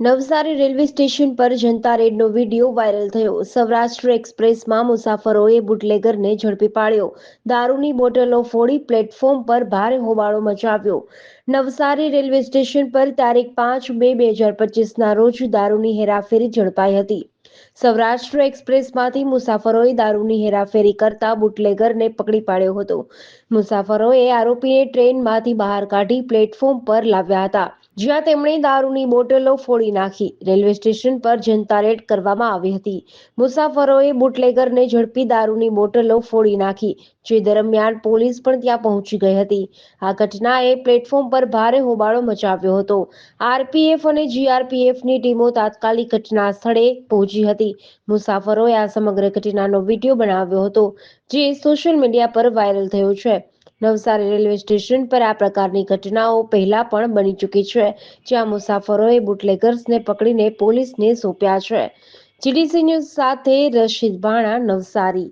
Navsari railway station પર જનતા રેડનો video viral થયો. સૌરાષ્ટ્ર એક્સપ્રેસમાં મુસાફરોએ બુટલેગરને ઝડપી પાડ્યો. દારૂની બોટલો ફોડી પ્લેટફોર્મ પર ભારે હોબાળો મચાવ્યો. નવસારી રેલવે સ્ટેશન પર તારીખ પાંચ મે બે હજાર પચીસના રોજ દારૂની હેરાફેરી ઝડપાઈ હતી. સૌરાષ્ટ્ર એક્સપ્રેસમાંથી મુસાફરોએ દારૂની હેરાફેરી કરતા બુટલેગરને પકડી પાડ્યો હતો. મુસાફરોએ આરોપીને ટ્રેનમાંથી બહાર કાઢી પ્લેટફોર્મ પર લાવ્યા હતા, જ્યાં તેમણે દારૂની બોટલો ફોડી નાખી. રેલવે સ્ટેશન પર જનતા રેડ કરવામાં આવી હતી. મુસાફરોએ બુટલેગરને ઝડપી દારૂની બોટલો ફોડી નાખી, જે દરમિયાન પોલીસ પણ ત્યાં પહોંચી ગઈ હતી. આ ઘટનાએ પ્લેટફોર્મ પર ભારે હોબાળો મચાવ્યો હતો. આરપીએફ અને જીઆરપીએફની ટીમો તાત્કાલિક ઘટના સ્થળે પહોંચી હતી. મુસાફરોએ આ સમગ્ર ઘટનાનો વીડિયો બનાવ્યો હતો, જે સોશિયલ મીડિયા પર વાયરલ થયો છે. નવસારી રેલવે સ્ટેશન પર આ પ્રકારની ઘટનાઓ પહેલા પણ બની ચૂકી છે, જ્યાં મુસાફરોએ બુટલેગર્સને પકડીને પોલીસને સોંપ્યા છે. જીડીસી ન્યૂઝ સાથે રશીદ ભાણા, નવસારી.